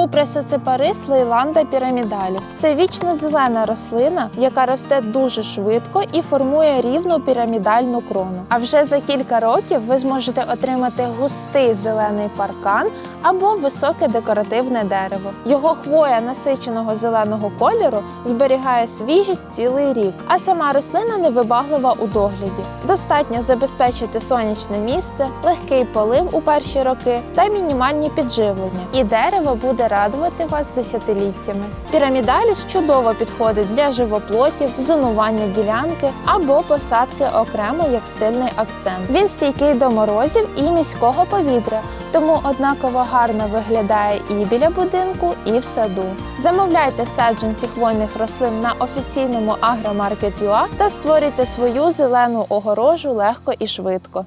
Купресоцепарис лейланда пірамідаліс. Це вічно зелена рослина, яка росте дуже швидко і формує рівну пірамідальну крону. А вже за кілька років ви зможете отримати густий зелений паркан або високе декоративне дерево. Його хвоя насиченого зеленого кольору зберігає свіжість цілий рік, а сама рослина невибаглива у догляді. Достатньо забезпечити сонячне місце, легкий полив у перші роки та мінімальні підживлення, і дерево буде радувати вас десятиліттями. Пірамідаліс чудово підходить для живоплотів, зонування ділянки або посадки окремо як стильний акцент. Він стійкий до морозів і міського повітря, тому однаково гарно виглядає і біля будинку, і в саду. Замовляйте саджанці хвойних рослин на офіційному агромаркет.ua та створюйте свою зелену огорожу легко і швидко.